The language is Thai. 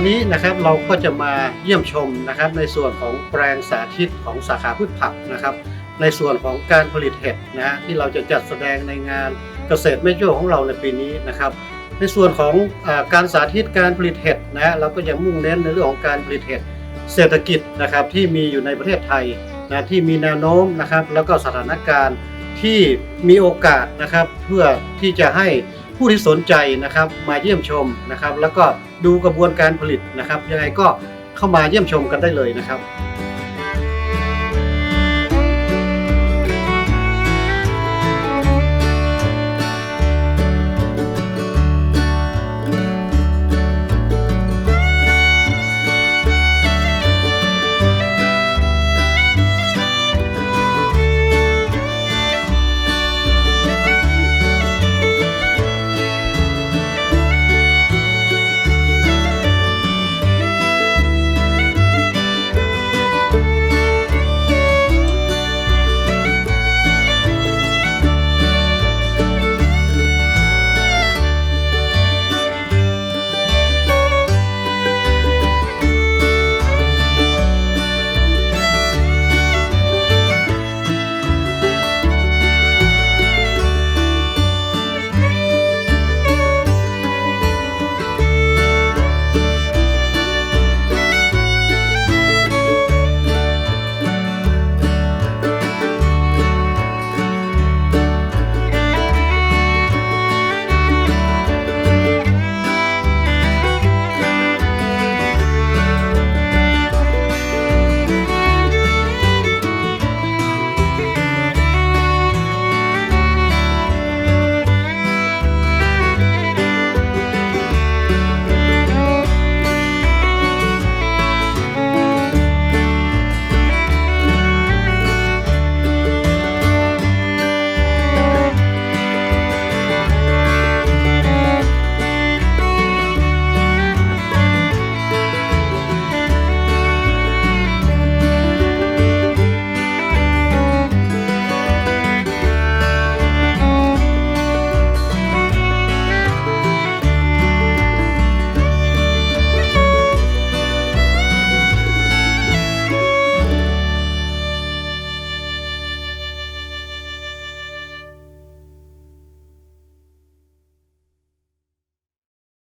วันนี้นะครับเราก็จะมาเยี่ยมชมนะครับในส่วนของแปลงสาธิตของสาขาพืชผักนะครับ ในส่วนของการผลิตเห็ดนะฮะที่เราจะจัดแสดงในงานเกษตรเมเจอร์ของเราในปีนี้นะครับ ในส่วนของอการสาธิตการผลิตเห็ดนะฮะเราก็ยังมุ่งเน้นในเรื่องของการผลิตเห็ดเศรษฐกิจนะครับที่มีอยู่ในประเทศไทยนะที่มีแนวโน้มนะครับ แล้วก็สถานการณ์ที่มีโอกาสนะครับเพื่อที่จะให้ ผู้ที่สนใจนะครับมาเยี่ยมชมนะครับ แล้วก็ดูกระบวนการผลิตนะครับ ยังไงก็เข้ามาเยี่ยมชมกันได้เลยนะครับ